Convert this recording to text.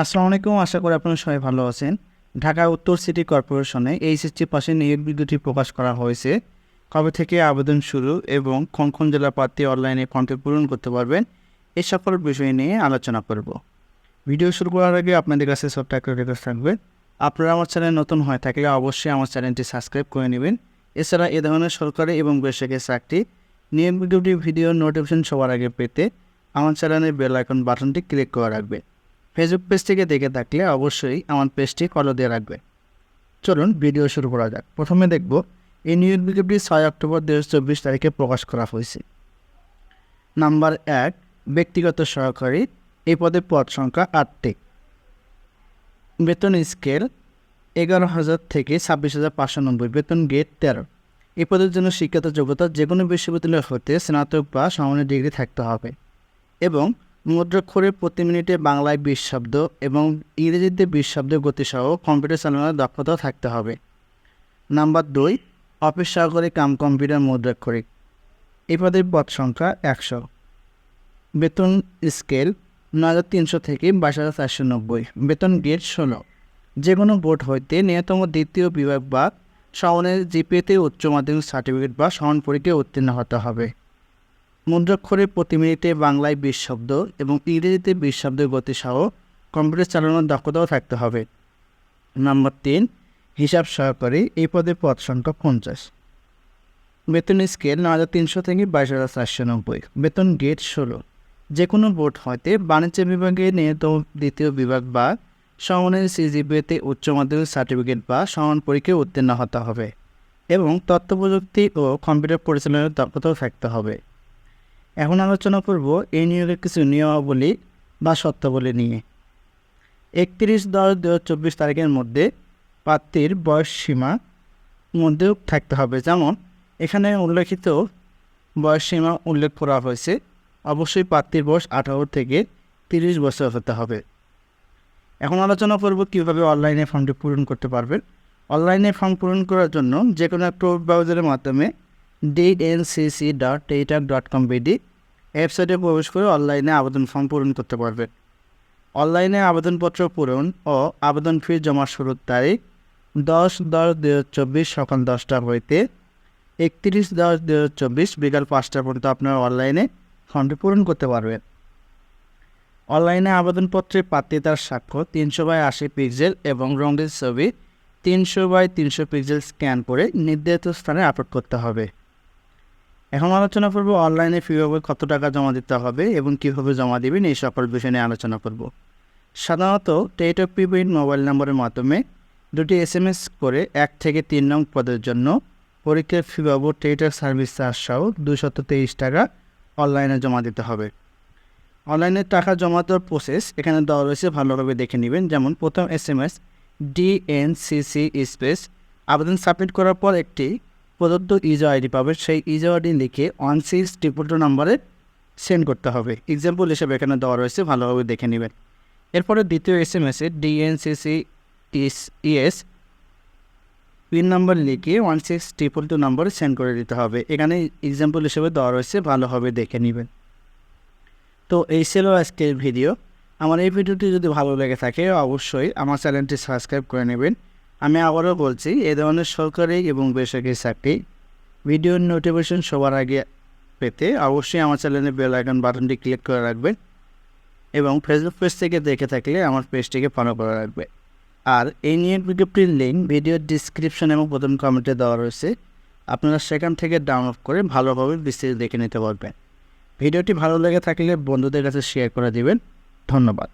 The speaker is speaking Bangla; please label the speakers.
Speaker 1: আসসালামু আলাইকুম, আশা করি আপনারা সবাই ভালো আছেন। ঢাকা উত্তর সিটি কর্পোরেশনে এইচএসসি পাশে নিয়োগ বিজ্ঞপ্তি প্রকাশ করা হয়েছে। কবে থেকে আবেদন শুরু এবং কোন কোন জেলা প্রার্থী অনলাইনে ফর্মটি পূরণ করতে পারবেন এই সকল বিষয় নিয়ে আলোচনা করব। ভিডিও শুরু করার আগে আপনাদের কাছে ছোট্ট একটা রিকোয়েস্ট থাকবে। আপনারা আমার চ্যানেল নতুন হয়ে থাকলে অবশ্যই আমার চ্যানেলটি সাবস্ক্রাইব করে নেবেন। এছাড়া এ ধরনের সরকারি এবং বেসরকারি চাকরি, নিয়োগ বিজ্ঞপ্তি, ভিডিও নোটিফিকেশন সবার আগে পেতে আমার চ্যানেলের বেল আইকন বাটনটি ক্লিক করে রাখবে ফেসবুক পেজ থেকে দেখে থাকলে অবশ্যই আমার পেজটি ফলো দিয়ে রাখবে। চলুন ভিডিও শুরু করা যাক। প্রথমে দেখব, এই নিয়োগ বিজ্ঞপ্তি ছয় অক্টোবর দু চব্বিশ তারিখে প্রকাশ করা হয়েছে। নাম্বার এক, ব্যক্তিগত সহকারী এই পদে পদ সংখ্যা আটটি। বেতন স্কেল এগারো হাজার থেকে ছাব্বিশ হাজার পাঁচশো নব্বই, বেতন গেট তেরো। এই পদের জন্য শিক্ষাগত যোগ্যতা যে কোনো বিশ্ববিদ্যালয় হতে স্নাতক বা সমানের ডিগ্রি থাকতে হবে। এবং মুদ্রাক্ষরে প্রতি মিনিটে বাংলায় বিশ শব্দ এবং ইংরেজিতে বিশ শব্দ গতিসহ কম্পিউটার চালানোর দক্ষতা থাকতে হবে। নাম্বার দুই, অফিস সহকারী কাম কম্পিউটার মুদ্রাক্ষরিক এই পদের পদ সংখ্যা একশো। বেতন স্কেল নয় হাজার তিনশো থেকে বাইশ হাজার চারশো নব্বই। বেতন গেট ষোলো। যে কোনো বোর্ড হইতে ন্যূনতম দ্বিতীয় বিভাগ বা সমানের জিপিএতে উচ্চ মাধ্যমিক সার্টিফিকেট বা সমান পরীক্ষায় উত্তীর্ণ হতে হবে। মুদ্রাক্ষরে প্রতি মিনিটে বাংলায় বিশ শব্দ এবং ইংরেজিতে বিশ শব্দের গতি সহ কম্পিউটার চালানোর দক্ষতাও থাকতে হবে। নম্বর তিন, হিসাব সহকারী এই পদে পদ সংখ্যা পঞ্চাশ। বেতন স্কেল ন হাজার তিনশো থেকে বাইশ হাজার চারশো নব্বই। বেতন গেট ষোলো। যে কোনো বোর্ড হইতে বাণিজ্য বিভাগে নিয়ত দ্বিতীয় বিভাগ বা সমানের সিজিপিএতে উচ্চ মাধ্যমিক সার্টিফিকেট বা সমান পরীক্ষায় উত্তীর্ণ হতে হবে এবং তথ্য প্রযুক্তি ও কম্পিউটার পরিচালনার দক্ষতাও থাকতে হবে। এখন আলোচনা করব এই নিয়োগের কিছু নিয়মাবলী বা শর্তাবলী নিয়ে। একত্রিশ দশ দু চব্বিশ তারিখের মধ্যে প্রার্থীর বয়স সীমা মধ্যেও থাকতে হবে। যেমন, এখানে উল্লেখিত বয়স সীমা উল্লেখ করা হয়েছে। অবশ্যই প্রার্থীর বয়স আঠারো থেকে তিরিশ বছর হতে হবে। এখন আলোচনা করব কীভাবে অনলাইনে ফর্মটি পূরণ করতে পারবেন। অনলাইনে ফর্ম পূরণ করার জন্য যে কোনো একটা ব্রাউজারের মাধ্যমে ডিএনসিসি ডট টেইটাক ডট কম বিডি ওয়েবসাইটে প্রবেশ করে অনলাইনে আবেদন ফর্ম পূরণ করতে পারবেন অনলাইনে আবেদনপত্র পূরণ ও আবেদন ফি জমা শুরুর তারিখ দশ দশ দু হাজার চব্বিশ সকাল দশটা হইতে একত্রিশ দশ দু হাজার চব্বিশ বিকাল পাঁচটা পর্যন্ত আপনারা অনলাইনে ফর্মটি পূরণ করতে পারবেন। অনলাইনে আবেদনপত্রে প্রার্থিতার স্বাক্ষর তিনশো বাই আশি পিক্সেল এবং রঙের ছবি তিনশো বাই তিনশো পিক্সেল স্ক্যান করে নির্ধারিত স্থানে আপলোড করতে হবে। এখন আলোচনা করব অনলাইনে কীভাবে কত টাকা জমা দিতে হবে এবং কীভাবে জমা দেবেন এই সকল বিষয় নিয়ে আলোচনা করব। সাধারণত টেট অফ প্রিপেইড মোবাইল নম্বরের মাধ্যমে দুটি এস এম এস করে এক থেকে তিন নং পদের জন্য পরীক্ষার ফি বাবদ টেটক সার্ভিস চার্জ সহ দুশত তেইশ টাকা অনলাইনে জমা দিতে হবে। অনলাইনে টাকা জমা দেওয়ার প্রসেস এখানে দেওয়া রয়েছে, ভালোভাবে দেখে নেবেন। যেমন প্রথম S M S DNCC space আবেদন সাবমিট করার পর একটি প্রদত্ত ইজো আইডি পাবে, সেই ইজো আইডি লিখে ওয়ান সিক্স ট্রিপল টু নাম্বারে সেন্ড করতে হবে। এক্সাম্পল হিসেবে এখানে দেওয়া রয়েছে, ভালোভাবে দেখে নেবেন। এরপরে দ্বিতীয় এস এম এসে ডিএনসিসি ইএস পিন নাম্বার লিখে ওয়ান সিক্স ট্রিপল টু নাম্বারে সেন্ড করে দিতে হবে। এখানে এক্সাম্পল হিসেবে দেওয়া রয়েছে, ভালোভাবে দেখে নেবেন। তো এই ছিল আজকের ভিডিও আমার এই ভিডিওটি যদি ভালো লেগে থাকে, অবশ্যই আমার চ্যানেলটি সাবস্ক্রাইব করে নেবেন। আমি আবারও বলছি, এ ধরনের সরকারি এবং বেসরকারি চাকরি, ভিডিওর নোটিফিকেশন সবার আগে পেতে অবশ্যই আমার চ্যানেলে বেল আইকন বাটনটি ক্লিক করে রাখবেন এবং ফেসবুক পেজ থেকে দেখে থাকলে আমার পেজটিকে ফলো করে রাখবে। আর এই নিয়ে বিজ্ঞপ্তির লিঙ্ক ভিডিওর ডিসক্রিপশন এবং প্রথম কমেন্টে দেওয়া রয়েছে, আপনারা সেখান থেকে ডাউনলোড করে ভালোভাবে বিস্তারিত দেখে নিতে পারবেন। ভিডিওটি ভালো লেগে থাকলে বন্ধুদের কাছে শেয়ার করে দিবেন। ধন্যবাদ।